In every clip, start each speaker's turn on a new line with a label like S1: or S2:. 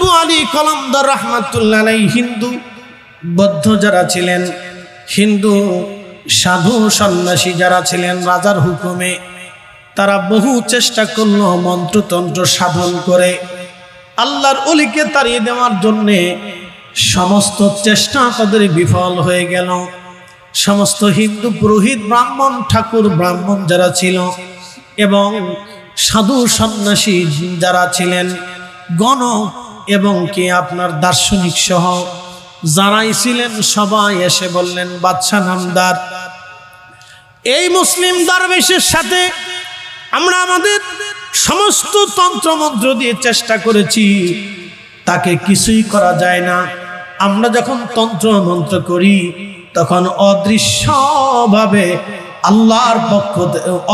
S1: বু আলী কলমদার রহমাতুল্লাহ হিন্দু বৌদ্ধ যারা ছিলেন, হিন্দু, সাধু সন্ন্যাসী যারা ছিলেন, রাজার হুকুমে তারা বহু চেষ্টা করল মন্ত্রতন্ত্র সাধন করে। আল্লাহর অলিকে তাড়িয়ে দেওয়ার জন্যে সমস্ত চেষ্টা তাদের বিফল হয়ে গেল। সমস্ত হিন্দু পুরোহিত ব্রাহ্মণ, ঠাকুর ব্রাহ্মণ যারা ছিল এবং সাধু সন্ন্যাসী যারা ছিলেন, গণ এবং কি আপনার দার্শনিক সহ? যারাই ছিলেন সবাই এসে বললেন, বাদশা নামদার, এই মুসলিম দরবেশের সাথে আমরা আমাদের সমস্ত তন্ত্রমন্ত্র দিয়ে চেষ্টা করেছি, তাকে কিছুই করা যায় না। আমরা যখন তন্ত্র মন্ত্র করি, তখন অদৃশ্যভাবে আল্লাহর পক্ষ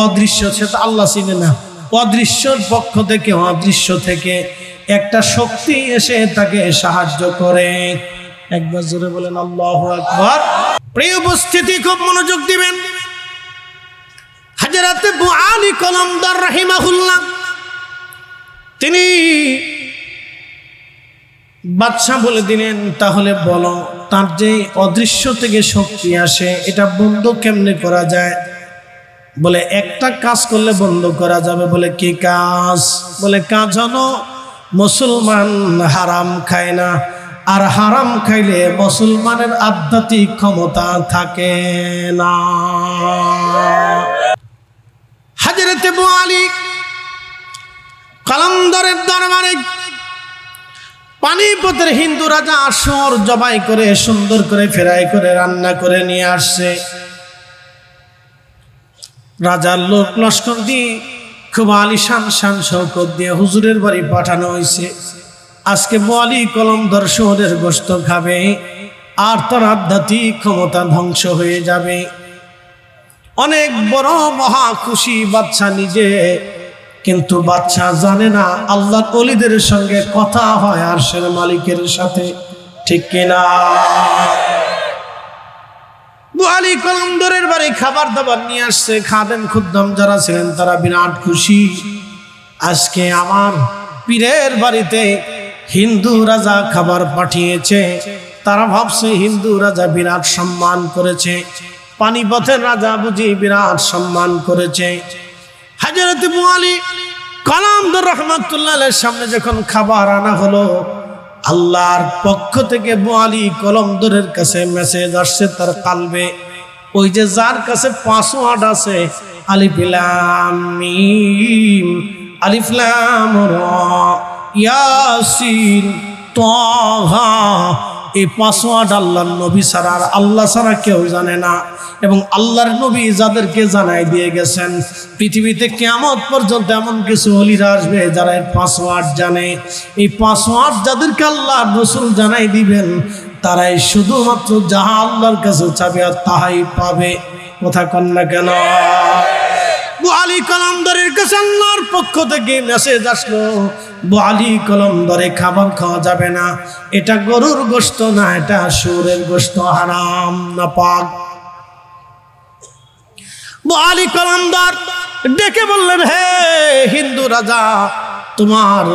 S1: অদৃশ্য সেটা আল্লাহ চিনে না। অদৃশ্যর পক্ষ থেকে, অদৃশ্য থেকে একটা শক্তি এসে তাকে সাহায্য করে। একবার জোরে বলেন, আল্লাহ আকবার। প্রিয় উপস্থিতি, খুব মনোযোগ দিবেন। হাজারাতে আলী কলমদার রাহিমাহুল্লাহ, তিনি বাদশাহ বলে দিলেন, তাহলে বলো, তার যে অদৃশ্য থেকে শক্তি আসে, এটা বন্ধ কেমনে করা যায়? বলে, একটা কাজ করলে বন্ধ করা যাবে। বলে, কি কাজ? বলে, কাজ হলো মুসলমান হারাম খায় না, আর হারাম খাইলে মুসলমানের আধ্যাত্মিক ক্ষমতা থাকে না। হাজরতে বু আলী কালান্দরের দরবারে পানিপথের হিন্দু রাজা আসর জবাই করে, সুন্দর করে ফেরাই করে, রান্না করে নিয়ে আসছে। রাজার লোক লস্কর দিয়ে খুব আলিশান শান শৌকত দিয়ে হুজুরের বাড়ি পাঠানো হয়েছে। আজকে বলি কলম দর্শনের গোস্ত খাবে, আর তার আধ্যাত্মিক ক্ষমতা ধ্বংস হয়ে যাবে। অনেক বড় মহা খুশি বাচ্চা নিজে, কিন্তু বাচ্চা জানে না আল্লাহ অলিদের সঙ্গে কথা হয় আর সের মালিকের সাথে, ঠিক কিনা? বুয়ালি কলমদরের বাড়ি খাবার দাবার নিয়ে আসছে খাদেন খুদ্দম যারা ছিলেন তারা বিরাট খুশি। আজকে আমার পীরের বাড়িতে হিন্দু রাজা খাবার পাঠিয়েছে। তারা ভাবছে হিন্দু রাজা বিরাট সম্মান করেছে। পানিপথের রাজা বুঝি বিরাট সম্মান করেছে। হাজরত মুআলি কালামদুর রহমাতুল্লাহ সামনে যখন খাবার আনা হলো আল্লাহর পক্ষ থেকে বোয়ালি কলমদরের কাছে মেসেজ আসছে তার কালবে। ওই যে যার কাছে পাসওয়ার্ড আছে আলিফিলাম আলিফলাম ইয়াসিন, তহা এই পাসওয়ার্ড আল্লাহর নবী ছাড়া আর আল্লাহ ছাড়া কেউ জানে না। এবং আল্লাহর নবী যাদেরকে জানাই দিয়ে গেছেন পৃথিবীতে কেমন পর্যন্ত এমন কিছু অলিরা আসবে যারা এই পাসওয়ার্ড জানে। এই পাসওয়ার্ড যাদেরকে আল্লাহ রসুল জানাই দিবেন তারাই শুধুমাত্র যাহা আল্লাহর কাছে চাবে আর তাহাই পাবে। কথা কন না কেন? আলী কলমদরের কাছে আল্লাহর পক্ষ থেকে মেসেজ আসলো বালি কলম ধরে খাবার খাওয়া যাবে না। এটা গরুর গোস্ত না, এটা সুরের গোস্ত হারাম না, পাক। বালি কলমদার ডেকে বললেন, হে হিন্দু রাজা, তোমার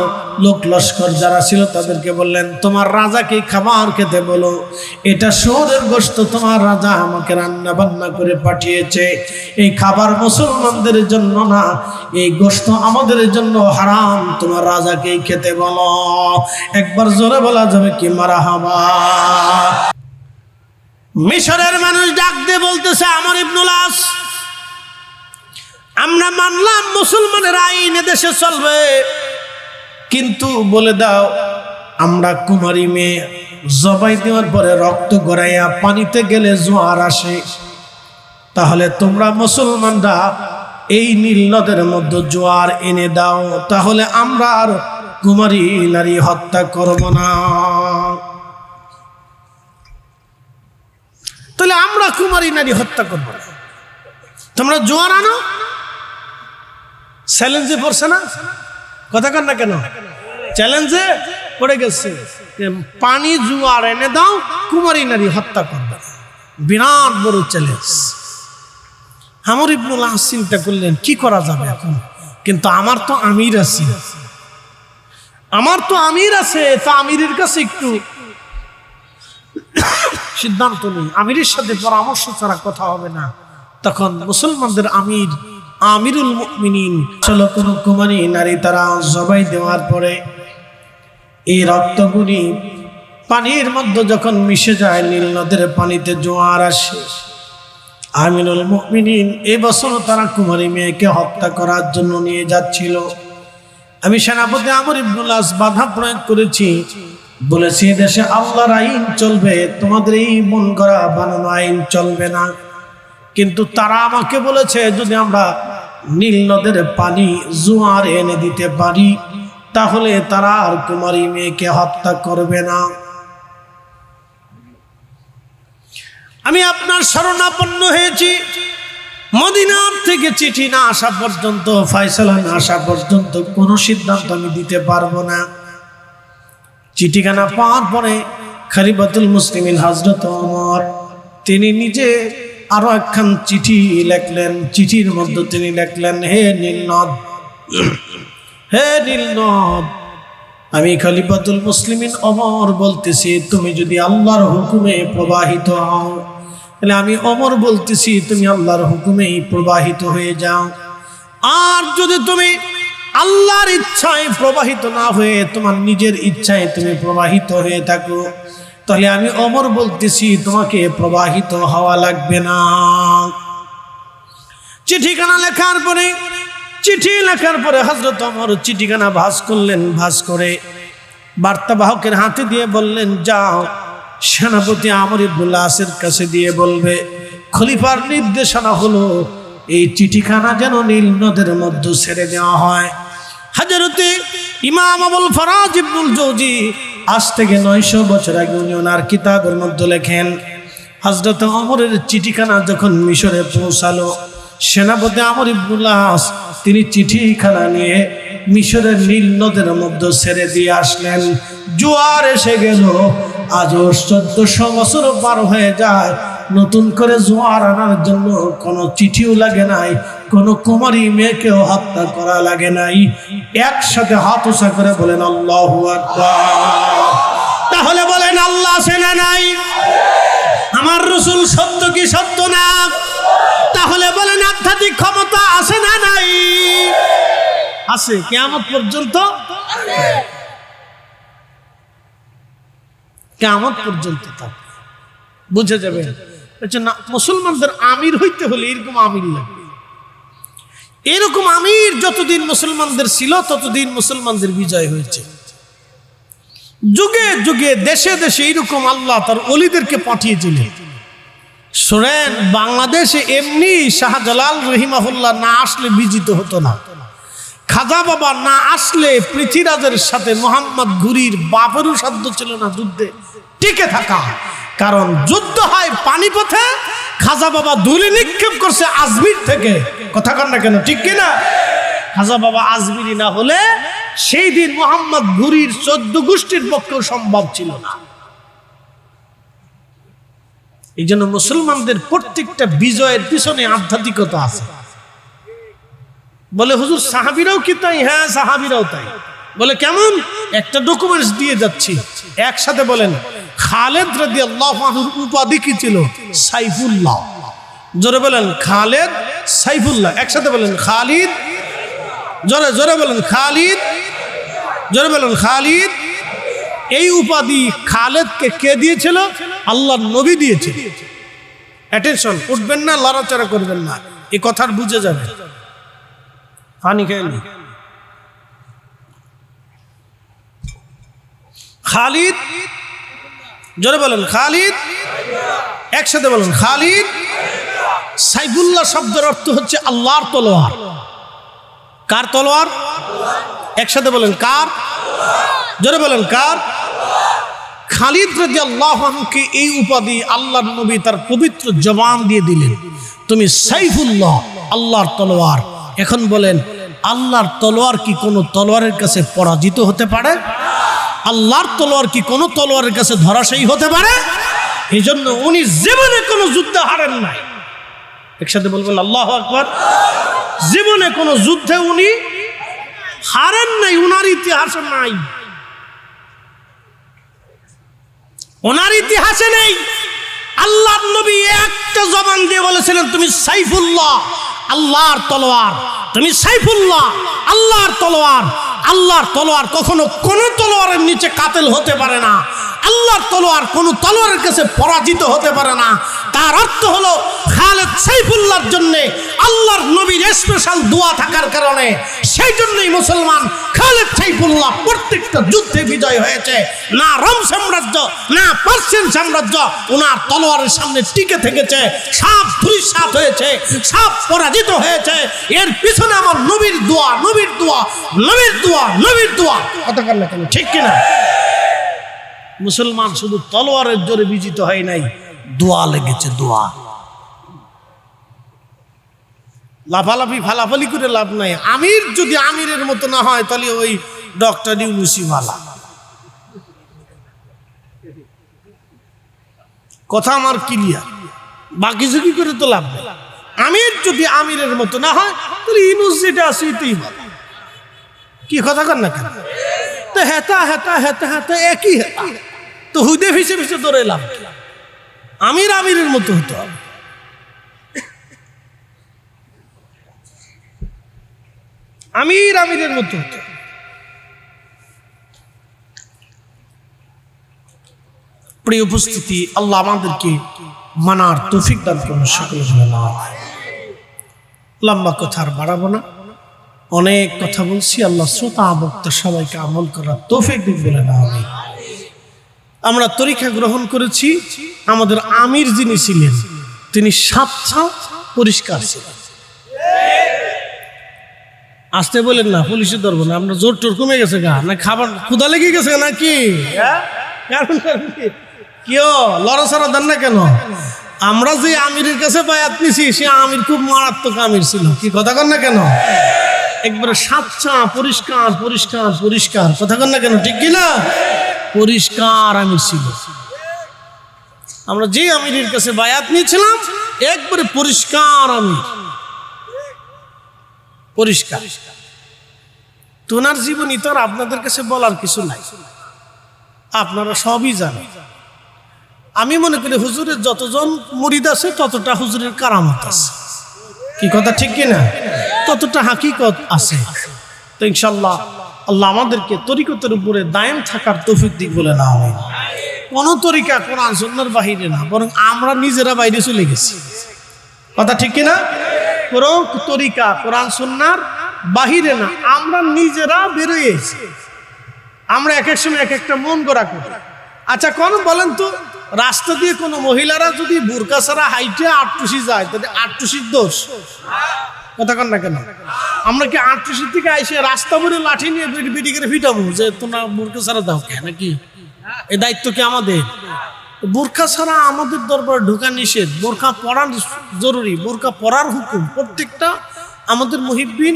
S1: লোক লস্কর যারা ছিল তাদেরকে বললেন, তোমার রাজাকে খাবার খেতে বলো? এটা শহরের গোস্ত তোমার রাজা আমাকে রান্না বান্না করে পাঠিয়েছে। এই খাবার মুসলমানদের জন্য না, এই গোস্ত আমাদের জন্য হারাম, তোমার রাজাকে খেতে বলো। একবার জোরে বলা যাবে কি মারা হাবা মিশরের মানুষ ডাক দিয়ে বলতেছে, আমার ইবনুল আস, আমরা মানলাম মুসলমানের আইন দেশে চলবে। কিন্তু বলে দাও, আমরা কুমারী মেয়ে, জবাই দেওয়ার পরে রক্ত গড়াইয়া পানিতে গেলে জোয়ার আসে। তাহলে তোমরা মুসলমানরা এই নীল নদের মধ্যে জোয়ার এনে দাও, তাহলে আমরা আর কুমারী নারী হত্যা করব না। তাহলে আমরা কুমারী নারী হত্যা করব না। তোমরা জোয়ার আনো? চ্যালেঞ্জে পড়ছে না? কথা কর না কেন? চ্যালেঞ্জে পড়ে গেছে। পানি জুয়ার এনে দাও, কুমারী নারী হত্যা করবে। বিরাট বড় চ্যালেঞ্জ। আমর ইবনুল চিন্তা করলেন, কি করা যাবে এখন? কিন্তু আমার তো আমির আছি। আমার তো আমির আছে, তা আমিরের কাছে একটু সিদ্ধান্ত নেই। আমিরের সাথে পরামর্শ ছাড়া কথা হবে না। তখন মুসলমানদের আমির আমিরুল মুমিনিন। চলো কোন কুমারী নারী তারা জবাই দেওয়ার পরে এই রক্তগুলি পানির মধ্যে যখন মিশে যায়, নীল নদের পানিতে জোয়ার আসে। আমিনুল মুমিনিন এবছর তারা কুমারী মেয়েকে হত্যা করার জন্য নিয়ে যাচ্ছিল। আমি সেনাপতি আমর ইবনুল বাধা প্রয়োগ করেছি। বলেছি দেশে আল্লাহর আইন চলবে, তোমাদের এই মন করা বানানো আইন চলবে না। কিন্তু তারা আমাকে বলেছে, যদি আমরা নীল নদের পানি জোয়ার এনে দিতে পারি, তাহলে তারা আর কুমারী মেয়েকে হত্যা করবে না। আমি আপনার শরণাপন্ন হয়েছি। মদিনার থেকে চিঠি না আসা পর্যন্ত, ফয়সালা না আসা পর্যন্ত কোনো সিদ্ধান্ত আমি দিতে পারব না। চিঠিখানা পাওয়ার পরে খালিবাতুল মুসলিমিন হজরত অমর তিনি নিজে আরও একখান চিঠি লেখলেন, চিঠির মধ্যে তিনি লেখলেন, হে নীলনদ হে নীলনদ, আমি খলিফাতুল মুসলিমিন অমর বলতেছি, তুমি যদি আল্লাহর হুকুমে প্রবাহিত হও, তাহলে আমি অমর বলতেছি, তুমি আল্লাহর হুকুমেই প্রবাহিত হয়ে যাও। আর যদি তুমি আল্লাহর ইচ্ছায় প্রবাহিত না হয়ে, তোমার নিজের ইচ্ছায় তুমি প্রবাহিত হয়ে থাকো তাহলে আমি অমর বলতেছি, তোমাকে প্রবাহিত হওয়া লাগবে না। চিঠিখানা লেখার পরে, চিঠি লেখার পরে হজরত অমর চিঠিখানা ভাস করলেন, ভাস করে বার্তাবাহকের হাতে দিয়ে বললেন, যাও, সেনাপতি আমর ইবনুল্লাহ আসের কাছে দিয়ে বলবে, খলিফার নির্দেশনা হলো এই চিঠিখানা যেন নীল নদের মধ্যে ছেড়ে দেওয়া হয়। হাজারতে ইমাম আবুল ফরাজ ইবনুল জৌজি আজ থেকে নয়শো বছর আগে উনি ওনার কিতাবের মধ্যে লেখেন হজরত অমরের চিঠিখানা যখন মিশরে পৌঁছালো, সেনাপতি আমর ইবুল্লাহ তিনি চিঠিখানা নিয়ে মিশরের নীল নদের মধ্যে ছেড়ে দিয়ে আসলেন। জোয়ার এসে গেল আজও চোদ্দশো বছর পার হয়ে যায় নতুন করে জোয়ার আনার জন্য কোনো চিঠিও লাগে নাই, কোনো কুমারী মেয়েকেও হত্যা করা লাগে নাই। একসাথে হাত উষা করে বলেন, আল্লাহ তাহলে বলেন, আল্লাহ সেনা নাই? আমার রসুল সত্য কি সত্য না? তাহলে বলেন, আধ্যাত্মিক ক্ষমতা আছে না নাই? আছে কেমন পর্যন্ত কেমন পর্যন্ত থাকবে। বুঝে যাবে না মুসলমানদের আমির হইতে হলে এরকম আমির লাগবে। এরকম আমির যতদিন মুসলমানদের ছিল, ততদিন মুসলমানদের বিজয় হয়েছে। যুগে যুগে, দেশে দেশে এইরকম আল্লাহ তার অলিদেরকে পাঠিয়েছিলেন। শোনেন, বাংলাদেশে এমনি শাহজালাল রহিমাহুল্লাহ না আসলে বিজিত হতো না। খাজা বাবা না আসলে পৃথ্বীরাজের সাথে মোহাম্মদ ঘুরির বাপেরও সাধ্য ছিল না যুদ্ধে। টিকে থাকা। কারণ যুদ্ধ হয় পানিপথে, খাজা বাবা দুলি নিক্ষেপ করছে আজমির থেকে। কথা কন না কেন, ঠিক কিনা? খাজা বাবা আজমিরি না হলে সেই দিন মোহাম্মদ ঘুরির চোদ্দ গোষ্ঠীর পক্ষেও সম্ভব ছিল না। এই জন্য মুসলমানদের প্রত্যেকটা বিজয়ের পিছনে আধ্যাত্মিকতা আছে। বলে, হুজুর, সাহাবিরাও কি তাই? হ্যাঁ সাহাবিরাও তাই। বলে, কেমন? একটা ডকুমেন্টস দিয়ে যাচ্ছি। একসাথে বলেন খালেদ রাদি আল্লাহ উপাধি কি ছিল? সাইফুল্লাহ। জোরে বলেন, খালেদ সাইফুল্লাহ। একসাথে বলেন, খালিদ। জোরে জোরে বলেন, খালিদ। জোরে বলেন, খালিদ। এই উপাধি খালেদকে কে দিয়েছিল? আল্লাহ নবী দিয়েছে। অ্যাটেনশন উঠবেন না, লড়াচড়া করবেন না। এই কথার বুঝে যাবে। পানি খেয়ে খালিদ জোরে বলেন, খালিদ। একসাথে বলেন, খালিদ। সাইফুল্লাহ শব্দের অর্থ হচ্ছে আল্লাহর তলোয়ার। কার তলোয়ার? একসাথে বলেন, কার? জোরে বলেন, কার? খালিদ রাজি আল্লাহকে এই উপাধি আল্লাহর নবী তার পবিত্র জবান দিয়ে দিলেন। তুমি সাইফুল্লাহ, আল্লাহর তলোয়ার। এখন বলেন, আল্লাহর তলোয়ার কি কোনো তলোয়ারের কাছে পরাজিত হতে পারে? আল্লাহর তলোয়ার কি কোনো তলোয়ারের কাছে ধরাশায়ী হতে পারে? এই জন্য উনি জীবনে কোনো যুদ্ধে হারেন নাই। একসাথে বলবেন, আল্লাহ আকবর। জীবনে কোনো যুদ্ধে উনি হারেন নাই, উনার ইতিহাসে নাই। ওনার ইতিহাসে নেই। আল্লাহ নবী একটা জবান দিয়ে বলেছিলেন, তুমি সাইফুল্লাহ। আল্লাহর তলোয়ার। তুমি সাইফুল্লাহ, আল্লাহর তলোয়ার। আল্লাহর তলোয়ার কখনো কোনো তলোয়ারের নিচে কাতেল হতে পারে না। আল্লাহর তলোয়ার কোনো তলোয়ারের কাছে পরাজিত হতে পারে না। তার অর্থ হলো খালেদ সাইফুল্লার জন্য আল্লাহর নবীর স্পেশাল দোয়া থাকার কারণে সেই জন্যই মুসলমান খালেদ সাইফুল্লাহ প্রত্যেকটা যুদ্ধে বিজয় হয়েছে। না রোম সাম্রাজ্য, না পার্সিয়ান সাম্রাজ্য ওনার তলোয়ারের সামনে টিকে থেকেছে, সাপ ধুলিসাত হয়েছে, সাপ পরাজিত হয়েছে। এর পিছনে আমার নবীর দোয়া নবীর দোয়া নবীর দোয়া নবীর দোয়া। কথা কেন ঠিক কিনা? মুসলমান শুধু তলোয়ারের জোরে বিজিত হয় নাই দোয়া লেগেছে, দোয়া। লাফালাফি, ফালাফালি করে লাভ নাই। আমির যদি আমিরের মতো না হয়, তাহলে ওই ডক্টর ইউনুসি ভালা কথা আমার ক্লিয়ার বাকি ঝুঁকি করে তো লাভ নেই। আমির যদি আমিরের মতো না হয়, তাহলে ইউনুস যেটা আছে এটাই ভালো কি কথা কর না কেন? তো হেতা হেতা হেতা হেতা, একই হেতা। তো হুদে ফিসে ফিসে ধরে লাভ? আমির আমিরের মতো হতে হবে। আমির আমিরের মতো হতে। প্রিয় উপস্থিতি, আল্লাহ আমাদেরকে মানার তৌফিক দান করুন, সকল লম্বা কথা আর বাড়াবো না। অনেক কথা বলছি, আল্লাহ শ্রোতা বক্তা সবাইকে আমল করার তৌফিক দিন বলে না আমি আমরা তরিকা গ্রহণ করেছি, আমাদের আমির যিনি ছিলেন, তিনি সাতছা পরিষ্কার ছিলেন। আসতে বলেন না, পুলিশের ধরবো না, আমরা জোর টোর কমে গেছে গা। না খাবার ক্ষুদা লেগে গেছে নাকি? কারণ? কেউ লড়াছড়া দেন না কেন? আমরা যে আমিরের কাছে বায়াত সে আমির খুব মারাত্মক আমির ছিল। কি কথা কন না কেন? একবারে সাচ্চা পরিষ্কার পরিষ্কার পরিষ্কার। কথা কন না কেন, ঠিক কি না পরিষ্কার আমির ছিল। আমরা যে আমিরের কাছে বায়াত নিয়েছিলাম, একবারে পরিষ্কার আমির। পরিষ্কার। তোনার জীবনী তো আপনাদের কাছে বলার কিছু নাই। আপনারা সবই জানেন। আমি মনে করি হুজুরের যতজন মুরিদ আছে, ততটা হুজুরের কারামত আছে। কি কথা, ঠিক কিনা? ততটা হাকিকত আছে। তো ইনশাল্লাহ আল্লাহ আমাদেরকে তরিকতের উপরে দায়েম থাকার তৌফিক দিক বলে না আমি কোনো তরিকা কোরআন সন্ন্যার বাহিরে না, বরং আমরা নিজেরা বাইরে চলে গেছি। কথা ঠিক কিনা? কোনো তরিকা কোরআন সন্ন্যার বাহিরে না, আমরা নিজেরা বেরোয়েছি আমরা এক এক সময় এক একটা মন গড়া করি। আচ্ছা কোন বলেন তো, রাস্তা দিয়ে কোনো মহিলারা যদি বোরকা ছাড়া হাইটে আটটুসি যায়, তাহলে আটটুসির দোষ? কথা কন না কেন? আমরা কি আটটুসির থেকে আইসে রাস্তা বলে লাঠি নিয়ে বিড়ি করে ফিটাবো যে তোমরা বোরকা ছাড়া দাও কে নাকি? এই দায়িত্ব কি আমাদের? বোরখা ছাড়া আমাদের দরবার ঢোকা নিষেধ। বোরখা পরার জরুরি। বোরখা পরার হুকুম। প্রত্যেকটা আমাদের মুহিব্বিন,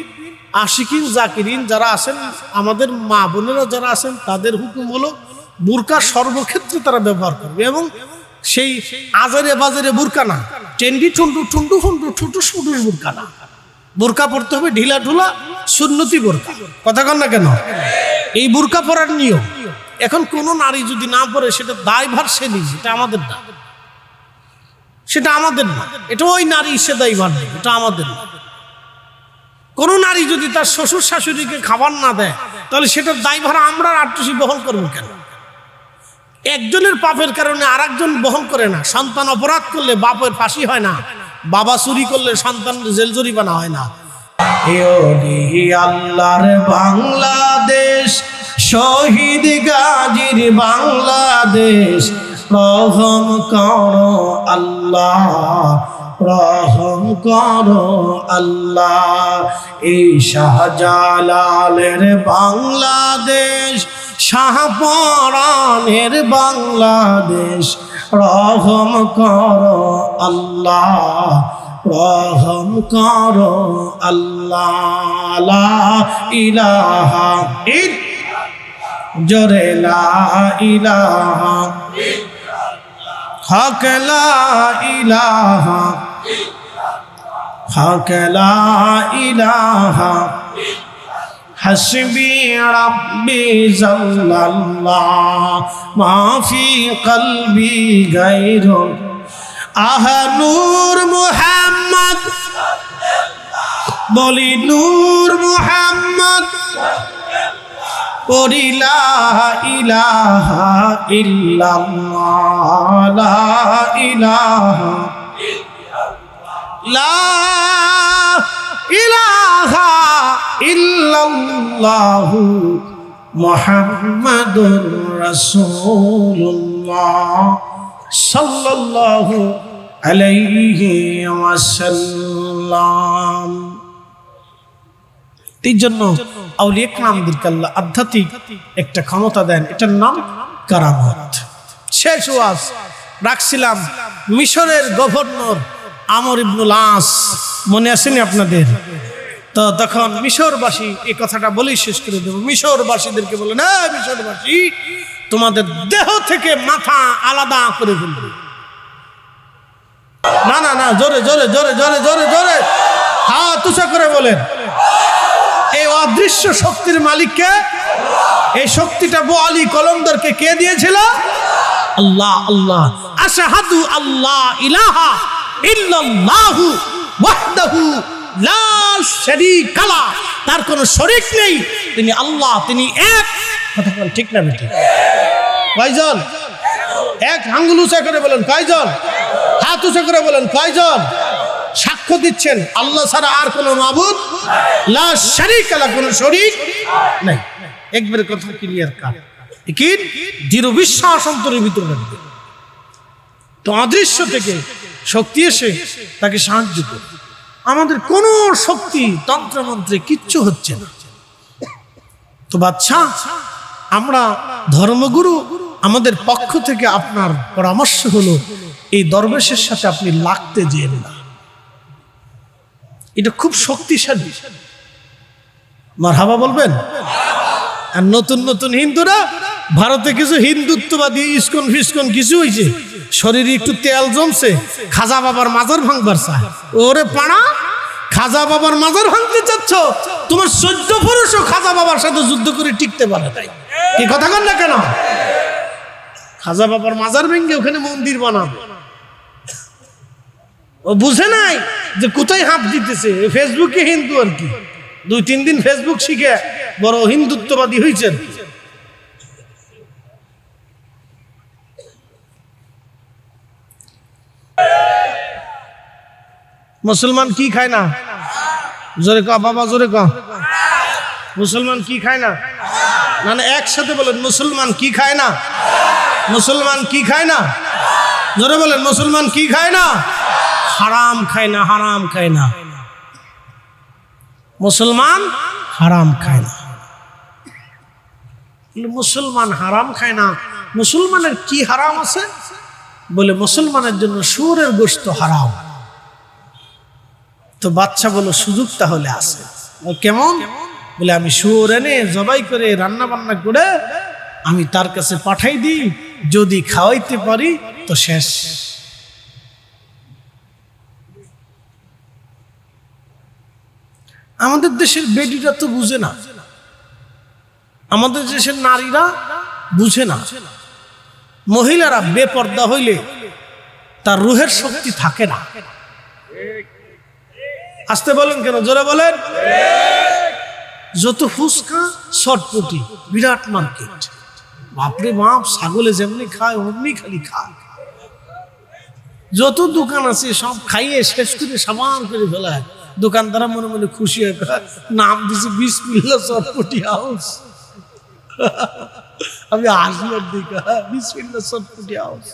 S1: আশিকিন, জাকিরিন যারা আছেন, আমাদের মা বোনেরা যারা আছেন, তাদের হুকুম হলো বোরকা সর্বক্ষেত্রে তারা ব্যবহার করবে এবং সেই আজারে বাজারে বোরকা না। টেন্ডি ঠুন্ডু ঠুন্ডু ফুন্ডু ঠুটু সুটুস বোরকা না। বোরকা পরতে হবে, ঢিলা ঢুলা, সুন্নতি বোরকা। কথা কন না কেন? এই বোরকা পরার নিয়ম। এখন কোন নারী যদি না পরে, সেটা দায়ভার সে নিয়ে এটা আমাদের না সেটা আমাদের না। এটা ওই নারী, সে দায়ভার নেই, এটা আমাদের না। কোন নারী যদি তার শ্বশুর শাশুড়িকে খাবার না দেয়, তাহলে সেটার দায়ভার আমরা আটটুসি বহন করব কেন? একজনের পাপের কারণে আর বহন করে না। সন্তান অপরাধ করলে বাপের ফাঁসি হয় না। বাবা চুরি করলে সন্তান জেল জরিমানা হয় না। আল্লাহর বাংলাদেশ, শহীদ গাজীর বাংলাদেশ, রহম করো আল্লাহ, রহম করো আল্লাহ। এই শাহজালালের বাংলাদেশ শাহপরানের বাংলাদেশ। রহম কর আল্লাহ, রহম কর আল্লাহ। ইলাহা ইল জোরে ইলাহা হকলা ইলাহা হক ইলাহা حسبي ربي جل الله ما في قلبي غيره آه نور محمد بولي نور محمد قولي لا إله إلا الله لا إله لا إله ইল্লাল্লাহু মুহাম্মাদুর রাসূলুল্লাহ সাল্লাল্লাহু আলাইহি ওয়াসাল্লাম। এই জন্য আউলিয়া কালামদেরকে আল্লাহ আধ্যাত্মিক একটা ক্ষমতা দেন, এটার নাম কারামত। শেষ ওয়াজ রাখছিলাম মিশরের গভর্নর আমর ইবনুল আস, মনে আসেনি আপনাদের? তো তখন মিশরবাসী এই কথাটা বলেই শেষ করে দেবো। মিশরবাসীদেরকে বলে, না, মিশরবাসী, তোমাদের দেহ থেকে মাথা আলাদা করে ফেলবে। না না না, জোরে জোরে জোরে জোরে জোরে জোরে হ্যাঁ তুষা করে বলেন। এই অদৃশ্য শক্তির মালিককে, এই শক্তিটা বো আলী কলমদারকে কে দিয়েছিল? আল্লাহ আল্লাহ। আশাহাদু আল্লাহ ইলাহা ইল্লাল্লাহু ওয়াহদাহু লা শারীকা লা তার কোনো শরীক নেই। তিনি আল্লাহ, তিনি এক। কথা বলেন, ঠিক না বেটি কয়জন? এক আঙ্গুল উঁচা করে বলেন, কয়জন? হাত উঁচা করে বলেন, কয়জন? সাক্ষ্য দিচ্ছেন, আল্লাহ ছাড়া আর কোনো মাবুদ লা শারিক আলা কোনো শরীক নাই। একবারে কথা ক্লিয়ার কাট কি? দৃঢ় বিশ্বাস অন্তরের ভিতরে রাখবে। তো অদৃশ্য থেকে শক্তি এসে তাকে সাহায্য করবে। আমাদের কোনো শক্তি তন্ত্রমন্ত্রে কিচ্ছু হচ্ছে না। তো বাচ্চা আমরা ধর্মগুরু, আমাদের পক্ষ থেকে আপনার পরামর্শ হলো, এই দরবেশের সাথে আপনি লাগতে যেন না। এটা খুব শক্তিশালী। মারহাবা বলবেন? আর নতুন নতুন হিন্দুরা, ভারতে কিছু হিন্দুত্ববাদী ইস্কন ফিস্কন কিছু হয়েছে শরীরে একটু তেল জমছে, খাজা বাবার মাজার ভাঙবার চায়। ওরে পাড়া! খাজা বাবার মাজার ভাঙতে চাচ্ছ? তোমার চোদ্দ পুরুষও খাজা বাবার সাথে যুদ্ধ করে টিকতে পারে তাই। কি কথা কন না কেন? খাজা বাবার মাজার ভেঙে ওখানে মন্দির বানাবে। ও বুঝে নাই যে কোথায় হাত দিতেছে? ফেসবুকে হিন্দু আর কি। দুই তিন দিন ফেসবুক শিখে বড় হিন্দুত্ববাদী হয়েছেন মুসলমান কি খায় না? জোরে কা বাবা, জোরে কা মুসলমান কি খায় না? না না, একসাথে বলেন, মুসলমান কি খায় না? মুসলমান কি খায় না? জোরে বলেন, মুসলমান কি খায় না? হারাম খায় না, হারাম খায় না। মুসলমান হারাম খায় না। মুসলমান হারাম খায় না। মুসলমানের কি হারাম আছে? বলে, মুসলমানের জন্য সুরের গোস্ত হারাম। তো বাচ্চা বলো, সুযোগ তাহলে আছে। কেমন? বলে, আমি সুর এনে জবাই করে রান্না বান্না করে আমি তার কাছে পাঠাই দিই, যদি খাওয়াইতে পারি তো শেষ। আমাদের দেশের বেডিরা তো বুঝে না। আমাদের দেশের নারীরা বুঝে না। মহিলারা বেপর্দা হইলে তার রুহের শক্তি থাকে না। আসতে বলেন কেন? জোরে বলেন। যত ফুচকা শটপটি বিরাট মার্কেট। বাপরে বাপ, ছাগলে যেমনি খায়, অমনি খালি খায়। যত দোকান আছে, সব খাইয়ে শেষ করে সামান করে ফেলায়। দোকানদারা মনে মনে খুশি হয়ে নাম দিছে বিশ মিল্লা চটপটি হাউস। আমি আসলাম দিকে বিশ মিল্লা চটপটি হাউস।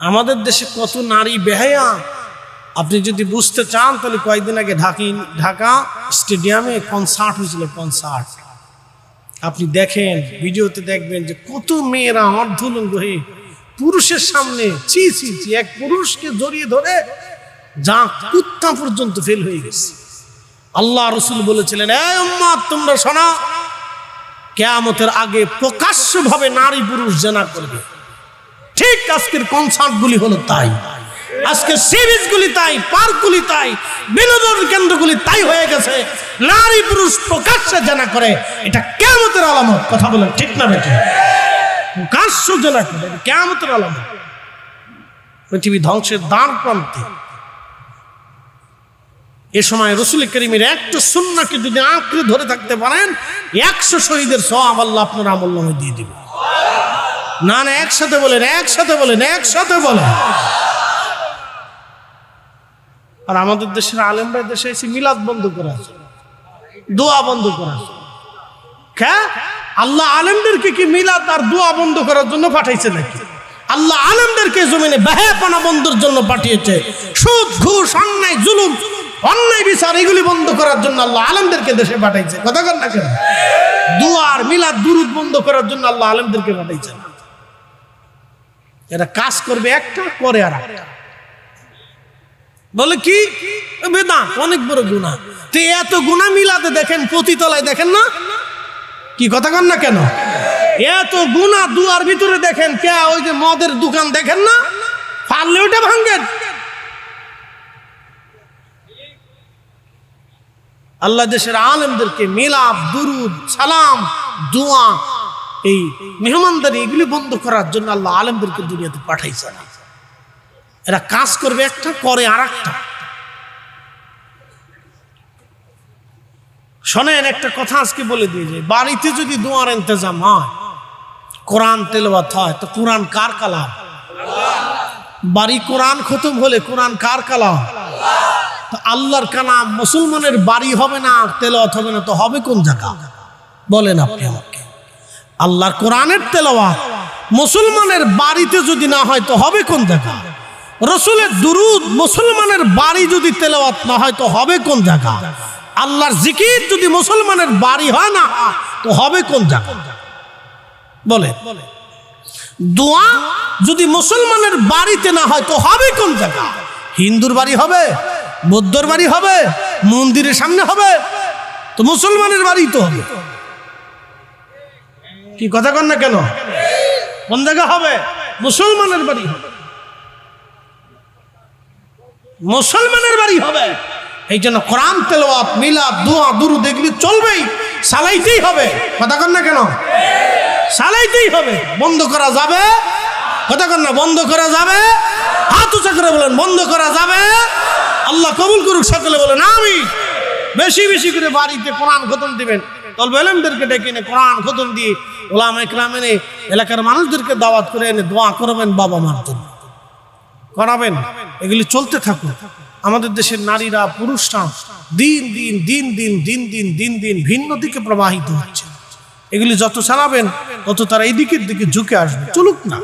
S1: আমাদের দেশে কত নারী বেহায়া আপনি যদি বুঝতে চান, তাহলে কয়েকদিন আগে ঢাকি, ঢাকা স্টেডিয়ামে কনসার্ট হয়েছিল কনসার্ট আপনি দেখেন, ভিডিওতে দেখবেন যে কত মেয়েরা অর্ধলঙ্গ হয়ে পুরুষের সামনে চি চি চি এক পুরুষকে জড়িয়ে ধরে যা কুত্তা পর্যন্ত ফেল হয়ে গেছে। আল্লাহ রসুল বলেছিলেন তোমরা শোনা, কেয়ামতের আগে প্রকাশ্যভাবে নারী পুরুষ জেনা করবে। ঠিক আজকের কনসার্টগুলি হলো তাই। আজকে সি বিচগুলি তাই, পার্কগুলি তাই, বিনোদন কেন্দ্রগুলি তাই হয়ে গেছে। নারী পুরুষ প্রকাশ্যে জানা করে এটা কেমতের আলামত, কথা বলেন ঠিক না বেটি প্রকাশ্য জানা করে কেমতের আলামত। পৃথিবী ধ্বংসের দ্বার প্রান্তে। এ সময় রসুল করিমের একটা সুন্নাকে যদি আঁকড়ে ধরে থাকতে পারেন, একশো শহীদের সব আল্লাহ আপনার আমল নামে দিয়ে দিবে। না না, একসাথে বলেন একসাথে বলেন একসাথে বলেন। আর আমাদের দেশের আলেমরা দেশে এসে মিলাদ বন্ধ করা আছে। দোয়া বন্ধ করা হ্যাঁ আল্লাহ আলেমদেরকে কি মিলাদ আর দোয়া বন্ধ করার জন্য পাঠাইছে নাকি? আল্লাহ আলেমদেরকে জমিনে বেহাপনা বন্ধের জন্য পাঠিয়েছে। সুদ, ঘুষ, অন্যায়, জুলুম, অন্যায় বিচার, এগুলি বন্ধ করার জন্য আল্লাহ আলেমদেরকে দেশে পাঠাইছে। কথা কর না কেন? দুয়ার মিলাদ, দুরুদ বন্ধ করার জন্য আল্লাহ আলেমদেরকে পাঠাইছে। এরা কাজ করবে একটা করে আর একটা। বলে কি? বেদান অনেক বড় গুণা তো এত গুণা মিলাতে দেখেন, পতিতলায় দেখেন না? কি কথা কন না কেন? এত গুণা দুয়ার ভিতরে দেখেন, কে ওই যে মদের দোকান দেখেন না? পারলে ওটা ভাঙ্গেন আল্লাহ দেশের আলেমদেরকে মিলাপ, দুরুদ, সালাম, দোয়া, এই মেহমানদারি এগুলি বন্ধ করার জন্য আল্লাহ আলেমদেরকে দুনিয়াতে পাঠাইছে এরা কাজ করবে একটা করে আর একটা শোনেন, একটা কথা আজকে বলে দিয়ে যে, বাড়িতে যদি দোয়ার ইন্তজাম হয়, কোরআন তেলবাত হয়, তো কোরআন কার কালাম? বাড়ি কোরআন খতম হলে কোরআন কার কালাম? তো আল্লাহর কালাম মুসলমানের বাড়ি হবে না, তেলাওয়াত হবে না, তো হবে কোন জায়গা? বলেন আপনি আমাকে। আল্লাহর কোরআনের তেলাওয়াত মুসলমানের বাড়িতে যদি না হয়, তো হবে কোন জায়গা? রসুলের দুরুদ মুসলমানের বাড়ি যদি তেলাওয়াত না হয়, তো হবে কোন জায়গা? আল্লাহর জিকির যদি মুসলমানের বাড়ি হয় না, তো হবে কোন জায়গা? বলে, দোয়া যদি মুসলমানের বাড়িতে না হয়, তো হবে কোন জায়গা? হিন্দুর বাড়ি হবে, বৌদ্ধর বাড়ি হবে, মন্দিরের সামনে হবে, তো মুসলমানের বাড়ি তো হবে। কি কথা কন না কেন? কোন জায়গা হবে? মুসলমানের বাড়ি হবে। মুসলমানের বাড়ি হবে। এই জন্য কোরআন, তেলাওয়াত, মিলাদ, দোয়া দুরু এগুলি চলবেই, সালাইতেই হবে। কথা কর না কেন? সালাইতেই হবে। বন্ধ করা যাবে। কথা কর না, বন্ধ করা যাবে। হাত উঁচা করে বলেন, বন্ধ করা যাবে। আল্লাহ কবুল করুক, সকলে বলেন আমি বেশি বেশি করে বাড়িতে কোরআন খতম দিবেন। তলবে ডেকে এনে কোরআন খতম দিয়ে ওলাম একরাম এনে এলাকার মানুষদেরকে দাওয়াত করে এনে দোয়া করবেন বাবা মার জন্য। করাবেন এগুলি চলতে থাকুক। আমাদের দেশের নারীরা, পুরুষরা দিন দিন দিন দিন দিন দিন দিন দিন ভিন্ন দিকে প্রবাহিত হচ্ছে। এগুলি যত চালাবেন, তত তারা এই দিকের দিকে ঝুঁকে আসবে। চলুক না।